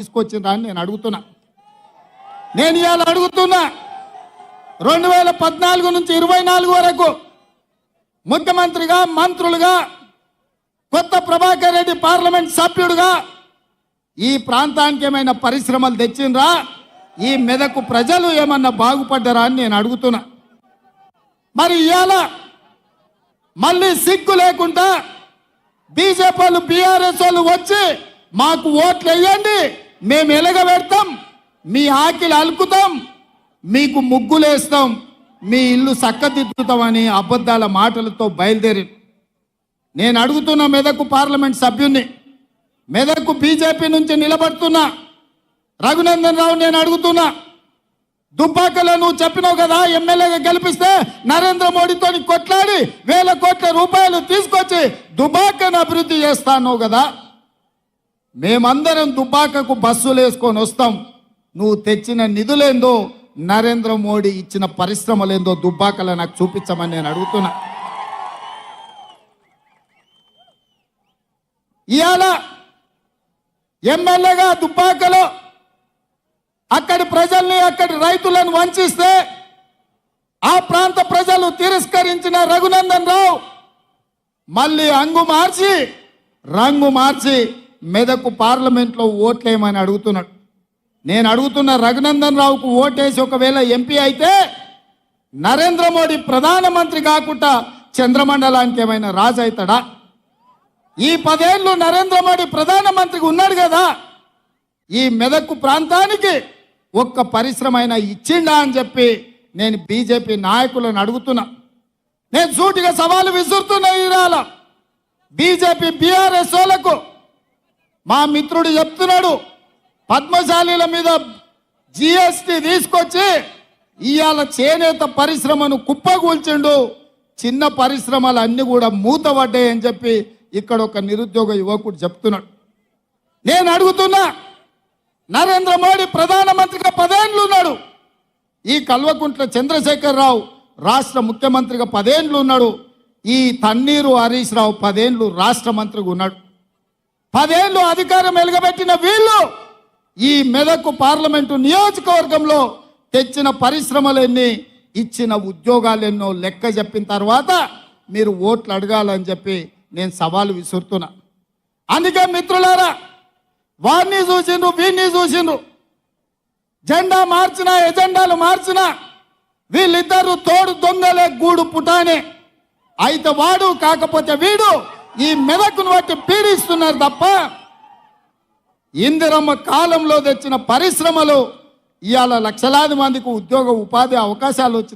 తీసుకొచ్చిందా అని నేను అడుగుతున్నా. నేను ఇవాళ అడుగుతున్నా రెండు వేల పద్నాలుగు నుంచి ఇరవై నాలుగు వరకు ముఖ్యమంత్రిగా మంత్రులుగా కొత్త ప్రభాకర్ రెడ్డి పార్లమెంట్ సభ్యుడుగా ఈ ప్రాంతానికి ఏమైనా పరిశ్రమలు తెచ్చిండ్రా? ఈ మెదకు ప్రజలు ఏమన్నా బాగుపడ్డరా అని నేను అడుగుతున్నా. మరి ఇవాళ మళ్ళీ సిగ్గు లేకుండా బీజేపీ వాళ్ళు బీఆర్ఎస్ వాళ్ళు వచ్చి మాకు ఓట్లు వేయండి. మేము ఎలగబెడతాం మీ ఆకిలి అలుకుతాం మీకు ముగ్గులేస్తాం మీ ఇల్లు చక్కదిద్దుతామని అబద్ధాల మాటలతో బయలుదేరి. నేను అడుగుతున్న మెదకు పార్లమెంట్ సభ్యుణ్ణి మెదకు బీజేపీ నుంచి నిలబడుతున్నా. రఘునందన్ రావు నేను అడుగుతున్నా దుబ్బాకలో నువ్వు చెప్పినావు కదా ఎమ్మెల్యేగా గెలిపిస్తే నరేంద్ర మోడీతో కొట్లాడి వేల కోట్ల రూపాయలు తీసుకొచ్చి దుబాకను అభివృద్ధి చేస్తాను కదా. మేమందరం దుబ్బాకకు బస్సులు వేసుకొని వస్తాం. నువ్వు తెచ్చిన నిధులేందో నరేంద్ర మోడీ ఇచ్చిన పరిశ్రమలేందో దుబ్బాకలో నాకు చూపించమని నేను అడుగుతున్నా. ఇవాళ ఎమ్మెల్యేగా దుబ్బాకలో అక్కడి ప్రజల్ని అక్కడి రైతులను వంచిస్తే ఆ ప్రాంత ప్రజలు తిరస్కరించిన రఘునందన్ రావు మళ్ళీ అంగు మార్చి రంగు మార్చి మెదకు పార్లమెంట్లో ఓట్లేయమని అడుగుతున్నాడు. నేను అడుగుతున్న రఘునందన్ రావుకు ఓటేసి ఒకవేళ ఎంపీ అయితే నరేంద్ర మోడీ ప్రధానమంత్రి కాకుండా చంద్రమండలానికి ఏమైనా రాజు అవుతాడా? ఈ పదేళ్ళు నరేంద్ర మోడీ ప్రధానమంత్రికి ఉన్నాడు కదా. ఈ మెదక్కు ప్రాంతానికి ఒక్క పరిశ్రమ అయినా ఇచ్చిండా అని చెప్పి నేను బీజేపీ నాయకులను అడుగుతున్నా. నేను సూటిగా సవాలు విసురుతున్నా ఈరాల బీజేపీ బీఆర్ఎస్ వాళ్ళకు మా మిత్రుడు చెప్తున్నాడు పద్మశాలీల మీద జిఎస్టి తీసుకొచ్చి ఇవాళ చేనేత పరిశ్రమను కుప్పగూల్చిండు చిన్న పరిశ్రమలు అన్నీ కూడా మూతపడ్డాయని చెప్పి ఇక్కడ ఒక నిరుద్యోగ యువకుడు చెప్తున్నాడు. నేను అడుగుతున్నా నరేంద్ర మోడీ ప్రధానమంత్రిగా పదేండ్లు ఉన్నాడు. ఈ కల్వకుంట్ల చంద్రశేఖరరావు రాష్ట్ర ముఖ్యమంత్రిగా పదేండ్లు ఉన్నాడు. ఈ తన్నీరు హరీష్ రావు పదేండ్లు రాష్ట్ర మంత్రిగా ఉన్నాడు. పదేళ్ళు అధికారం వెలుగబెట్టిన వీళ్ళు ఈ మెదకు పార్లమెంటు నియోజకవర్గంలో తెచ్చిన పరిశ్రమలు ఇచ్చిన ఉద్యోగాలు ఎన్నో లెక్క చెప్పిన తర్వాత మీరు ఓట్లు అడగాలని చెప్పి నేను సవాలు విసురుతున్నా. అందుకే మిత్రులారా వారిని చూసిండ్రు వీరిని చూసిండ్రు. జెండా మార్చినా ఎజెండాలు మార్చినా వీళ్ళిద్దరూ తోడు దొంగలే గూడు పుటానే. అయితే వాడు కాకపోతే వీడు ఈ మెదకును బట్టి పీడిస్తున్నారు తప్ప ఇందిరమ్మ కాలంలో తెచ్చిన పరిశ్రమలు ఇవాళ లక్షలాది మందికి ఉద్యోగ ఉపాధి అవకాశాలు వచ్చినాయి.